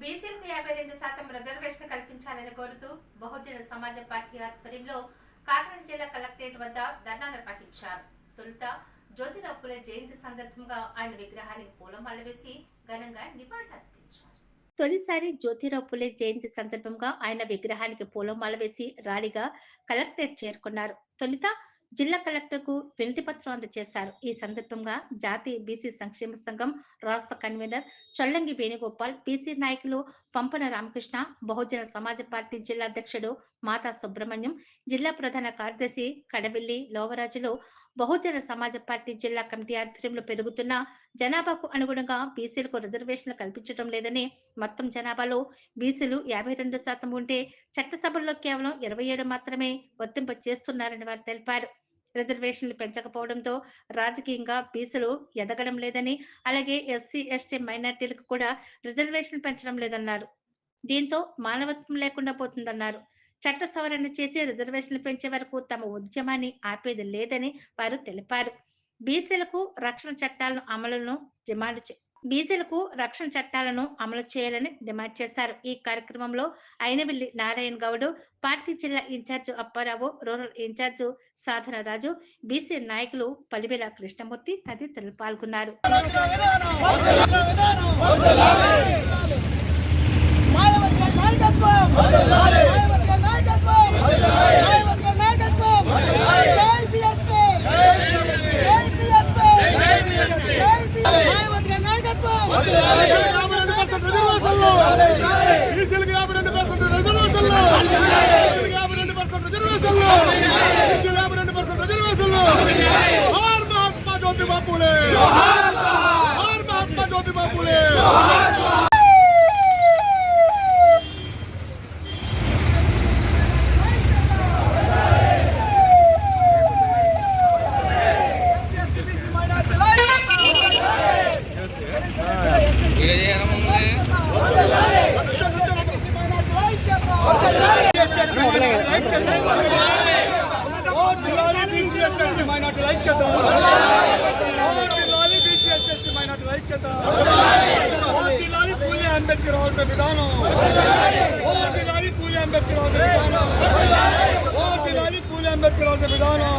బీసీలకు యాభై రెండు శాతం రిజర్వేషన్ కల్పించాలని కోరుతూ బహుజన సమాజ పార్టీ ఆధ్వర్యంలో కాకినాడ జిల్లా కలెక్టరేట్ వద్ద ధర్నా నిర్వహించారు. తొలుత జ్యోతిరావు పులే జయంతి సందర్భంగా ఆయన విగ్రహానికి పూలమాల వేసి ఘనంగా నివాళులర్పించారు తొలిసారి జ్యోతిరావు పులే జయంతి సందర్భంగా ఆయన విగ్రహానికి పూలమాల వేసి ర్యాలీగా కలెక్టరేట్ చేరుకున్నారు. తొలుత జిల్లా కలెక్టర్కు వినతి పత్రం అందజేశారు. ఈ సందర్భంగా జాతీయ బీసీ సంక్షేమ సంఘం రాష్ట్ర కన్వీనర్ చొల్లంగి వేణుగోపాల్ బీసీ నాయకులు పంపన రామకృష్ణ బహుజన సమాజ పార్టీ జిల్లా అధ్యక్షుడు మాతా సుబ్రహ్మణ్యం జిల్లా ప్రధాన కార్యదర్శి కడవెల్లి లోవరాజులు బహుజన సమాజ పార్టీ జిల్లా కమిటీ ఆధ్వర్యంలో పెరుగుతున్న జనాభాకు అనుగుణంగా బీసీలకు రిజర్వేషన్లు కల్పించడం లేదని మొత్తం జనాభాలో బీసీలు యాభై రెండు శాతం ఉంటే చట్టసభల్లో కేవలం ఇరవై ఏడు మాత్రమే వర్తింప చేస్తున్నారని వారు తెలిపారు. రిజర్వేషన్లు పెంచకపోవడంతో రాజకీయంగా బీసీలు ఎదగడం లేదని అలాగే ఎస్సీ ఎస్టీ మైనార్టీలకు కూడా రిజర్వేషన్ పెంచడం లేదన్నారు. దీంతో మానవత్వం లేకుండా పోతుందన్నారు. చట్ట సవరణ చేసి రిజర్వేషన్లు పెంచే వరకు తమ ఉద్యమాన్ని ఆపేది లేదని వారు తెలిపారు. బీసీలకు రక్షణ చట్టాలను అమలును డిమాండ్ చే బీసీలకు రక్షణ చట్టాలను అమలు చేయాలని డిమాండ్ చేశారు. ఈ కార్యక్రమంలో అయినబిల్లి నారాయణ గౌడ్ పార్టీ జిల్లా incharge Apparao rural incharge Sadhana Raju BC నాయకులు పలివేల కృష్ణమూర్తి తదితరులు పాల్గొన్నారు. బీసీలకు యాభై రెండు పర్సెంట్ రిజర్వేషన్లు యాభై రెండు పర్సెంట్ రిజర్వేషన్లు యాభై రెండు పర్సెంట్ రిజర్వేషన్లు హర్ బాపులే అంబేద్కర్ వాళ్ళ విధానం ఓ దిలాలి పూలే అంబేద్కర్ వాళ్ళ విధానం ఓ దిలాలి పూలే అంబేద్కర్ వాళ్ళ విధానం